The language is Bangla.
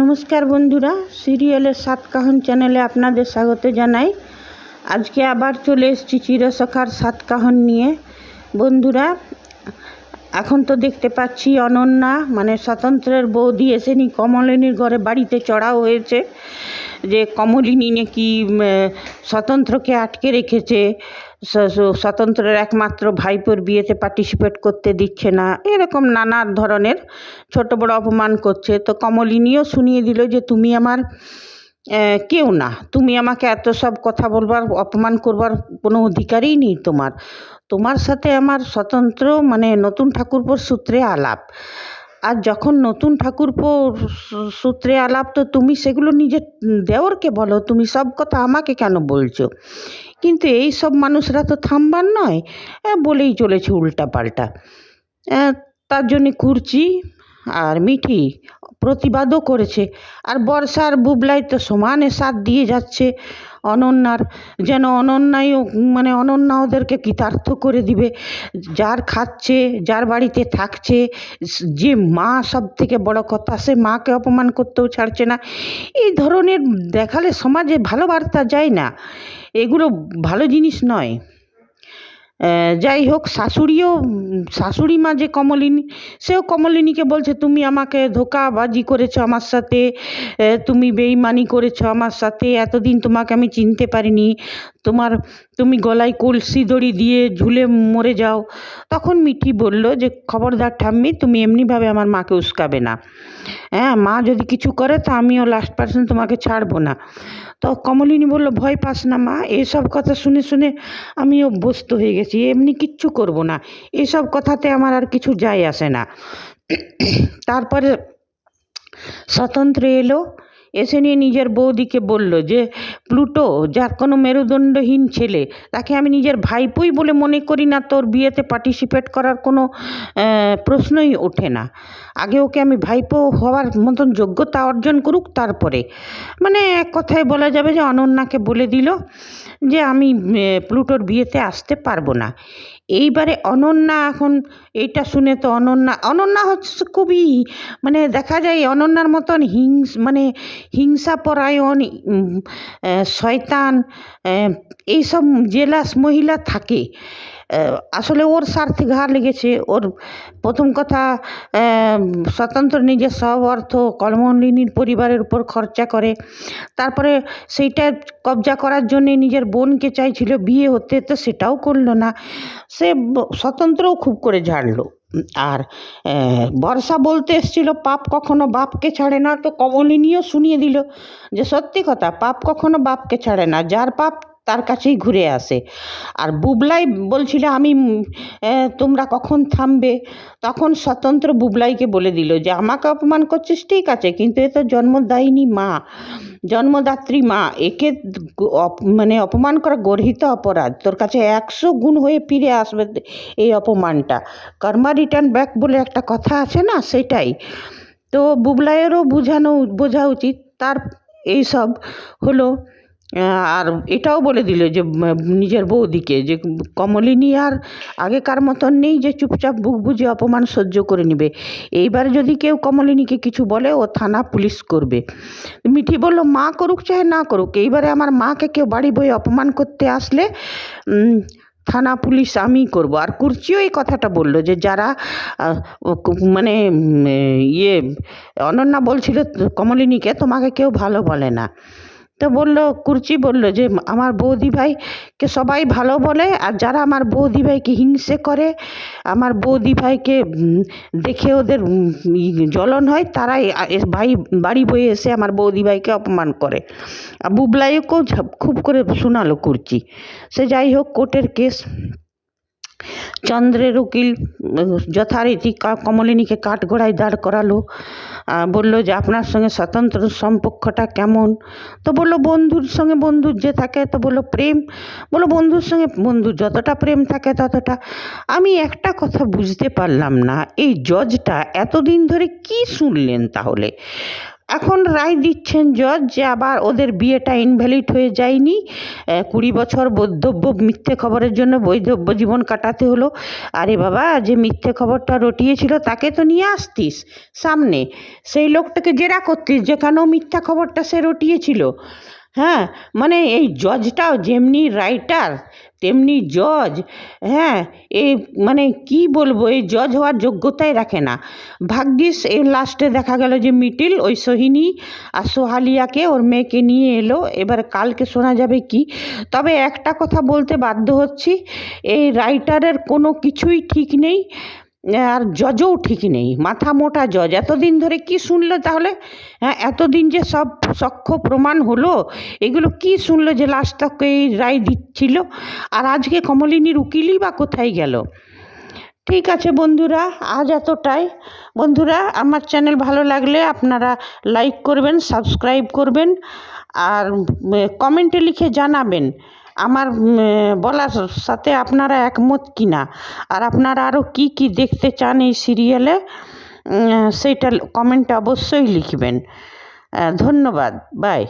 নমস্কার বন্ধুরা, সিরিয়ালের সাতকাহন চ্যানেলে আপনাদের স্বাগত জানাই। আজকে আবার চলে এসেছি চিরসখার সাতকাহন নিয়ে। বন্ধুরা, এখন তো দেখতে পাচ্ছি অনন্যা মানে স্বতন্ত্রের বৌদি এসেনি, কমলিনীর ঘরে বাড়িতে চড়াও হয়েছে। যে কমলিনী নাকি স্বতন্ত্রকে আটকে রেখেছে। স্বতন্ত্রের একমাত্র ভাইপোর বিয়েতে পার্টিসিপেট করতে দিচ্ছে না। এরকম নানা ধরনের ছোট বড় অপমান করছে। তো কমলিনীও শুনিয়ে দিল যে, তুমি আমার কেউ না। তুমি আমাকে এত সব কথা বলবার, অপমান করবার কোনো অধিকারই নেই তোমার। তোমার সাথে আমার স্বতন্ত্র মানে নতুন ঠাকুরপোর সূত্রে আলাপ। আর যখন নতুন ঠাকুরপো সূ- সূত্রে আলাপ তো তুমি সেগুলো নিজের দেওরকে বলো তুমি সব কথা আমাকে কেন বলছো? কিন্তু এই সব মানুষরা তো থামবার নয় আহ, বলেই চলেছে উল্টা পাল্টা তার জন্যে কুরচি আর মিঠি প্রতিবাদও করেছে। আর বর্ষার বুবলাই তো সমানে সাথ দিয়ে যাচ্ছে। অনন্যার, যেন অনন্যাই মানে অনন্যা ওদেরকে কৃতার্থ করে দিবে। যার খাচ্ছে, যার বাড়িতে থাকছে, যে মা সব থেকে বড় কথা, সে মাকে অপমান করতেও ছাড়ছে না। এই ধরনের দেখালে সমাজে ভালো বার্তা যায় না। এগুলো ভালো জিনিস নয়। যাই হোক, শাশুড়িও শাশুড়ি মা যে কমলিনী, সেও কমলিনীকে বলছে, তুমি আমাকে ধোকাবাজি করেছ আমার সাথে তুমি বেইমানি করেছ আমার সাথে, এতদিন তোমাকে আমি চিনতে পারিনি, তোমার, তুমি গলায় কলসি দড়ি দিয়ে ঝুলে মরে যাও। তখন মিঠি বলল যে, খবরদার ঠাম্মি, তুমি এমনিভাবে আমার মাকে উস্কাবে না। হ্যাঁ মা যদি কিছু করে, তো আমিও লাস্ট পার্সেন্ট তোমাকে ছাড়বো না। তো কমলিনী বলল, ভয় পাস না মা, এসব কথা শুনে শুনে আমি অভ্যস্ত হয়ে গেছি। এমনি কিচ্ছু করব না। এসব কথাতে আমার আর কিছু যায় আসে না। তারপরে স্বতন্ত্র এলো এসে নিয়ে নিজের বৌদিকে বলল যে, প্লুটো, যার কোনো মেরুদণ্ডহীন ছেলে, তাকে আমি নিজের ভাইপোই বলে মনে করি না, তোর বিয়েতে পার্টিসিপেট করার কোনো প্রশ্নই ওঠে না। আগে ওকে আমি ভাইপো হওয়ার মতন যোগ্যতা অর্জন করুক তারপরে। মানে এক কথায় বলা যাবে যে অনন্যাকে বলে দিল যে, আমি প্লুটোর বিয়েতে আসতে পারব না। এইবারে অনন্যা এখন এইটা শুনে তো অনন্যা অনন্যা হচ্ছে খুবই মানে দেখা যায় অনন্যার মতন হিংস মানে হিংসাপরায়ণ পরায়ণ শয়তান এইসব জেলাস মহিলা থাকে। আসলে ওর স্বার্থে ঘা লেগেছে। ওর প্রথম কথা স্বতন্ত্র নিজের সব অর্থ কলমলিনীর পরিবারের উপর খরচা করে। তারপরে সেইটা কবজা করার জন্যে নিজের বোনকে চাইছিল বিয়ে হতে, তো সেটাও করল না। সে স্বতন্ত্রও খুব করে ঝাড়লো। আর বর্ষা বলতে এসছিল, পাপ কখনো বাপকে ছাড়ে না। তো কমলিনীও শুনিয়ে দিল যে, সত্যি কথা, পাপ কখনো বাপকে ছাড়ে না। যার পাপ তার কাছেই ঘুরে আসে। আর বুবলাই বলছিল, আমি তোমরা কখন থামবে? তখন স্বতন্ত্র বুবলাইকে বলে দিল যে, আমাকে অপমান করছিস, ঠিক আছে, কিন্তু এ তো জন্মদায়িনী মা, জন্মদাত্রী মা, একে মানে অপমান করা গর্হিত অপরাধ। তোর কাছে একশো গুণ হয়ে ফিরে আসবে এই অপমানটা। কর্মা রিটার্ন ব্যাক বলে একটা কথা আছে না, সেটাই। তো বুবলাইয়েরও বোঝানো, বোঝা উচিত। তার এইসব হলো আর এটাও বলে দিল যে নিজের বৌদিকে যে, কমলিনী আর আগেকার মতন নেই যে, চুপচাপ বুক বুঝে অপমান সহ্য করে নেবে। এইবার যদি কেউ কমলিনীকে কিছু বলে, ও থানা পুলিশ করবে। মিঠি বলল, মা করুক চাহে না করুক, এইবারে আমার মাকে কেউ বাড়ি বয়ে অপমান করতে আসলে থানা পুলিশ আমিই করব। আর কুর্চিও এই কথাটা বলল যে, যারা মানে ইয়ে অনন্যা বলছিল, কমলিনীকে তোমাকে কেউ ভালো বলে না। তো বলল, কুর্চি বলল যে, আমার বৌদি ভাইকে সবাই ভালো বলে আর যারা আমার বৌদি ভাইকে হিংসে করে, আমার বৌদি ভাইকে দেখে ওদের জ্বলন হয়, তারাই ভাই, বাড়ি বয়ে এসে আমার বৌদি ভাইকে অপমান করে। আর বুবলাইকেও খুব করে শোনালো কুর্চি। সে যাই হোক, কোর্টের কেস চন্দ্রের উকিল, যথারীতি কমলিনীকে কাঠগড়ায় দাঁড় করালো। বলল যে, আপনার সঙ্গে স্বতন্ত্র সম্পর্কটা কেমন? তো বলল, বন্ধুর সঙ্গে বন্ধুর যে থাকে। তো বলল, প্রেম। বলল, বন্ধুর সঙ্গে বন্ধুর যতটা প্রেম থাকে ততটা। আমি একটা কথা বুঝতে পারলাম না, এই জজটা এতদিন ধরে কি শুনলেন তাহলে? এখন রায় দিচ্ছেন জজ যে আবার ওদের বিয়েটা ইনভ্যালিড হয়ে যায়নি। কুড়ি বছর বৈধব্য মিথ্যে খবরের জন্য বৈধব্য জীবন কাটাতে হলো। আরে বাবা, যে মিথ্যে খবরটা রটিয়েছিল তাকে তো নিয়ে আসতিস সামনে। সেই লোকটাকে জেরা করতিস যে কেন মিথ্যা খবরটা সে রটিয়েছিল। হ্যাঁ মানে এই জজটাও যেমনি রাইটার তেমনি জজ হ্যাঁ এই মানে কি বলব, এই জজ হওয়ার যোগ্যতাই রাখে না। ভাগ্যিস এই লাস্টে দেখা গেল যে মিটিল ওই সোহিনী আর সোহালিয়াকে ওর মেয়েকে নিয়ে এলো। এবার কালকে শোনা যাবে কি। তবে একটা কথা বলতে বাধ্য হচ্ছি, এই রাইটারের কোনো কিছুই ঠিক নেই। আর জজও ঠিক নেই, মাথা মোটা জজ। এতদিন ধরে কি শুনলো তাহলে? হ্যাঁ এতদিন যে সব সাক্ষ্য প্রমাণ হলো, এগুলো কি শুনলো যে লাস্ট তক এই রায় দিচ্ছিল? আর আজকে কমলিনীর উকিলই বা কোথায় গেল? ঠিক আছে বন্ধুরা, আজ এতটাই। বন্ধুরা, আমার চ্যানেল ভালো লাগলে আপনারা লাইক করবেন, সাবস্ক্রাইব করবেন, আর কমেন্টে লিখে জানাবেন। আমার বলার সাথে আপনারা একমত কি না আর আপনারা আরও কি কি দেখতে চান এই সিরিয়ালে? সেইটা কমেন্টে অবশ্যই লিখবেন। ধন্যবাদ। বাই।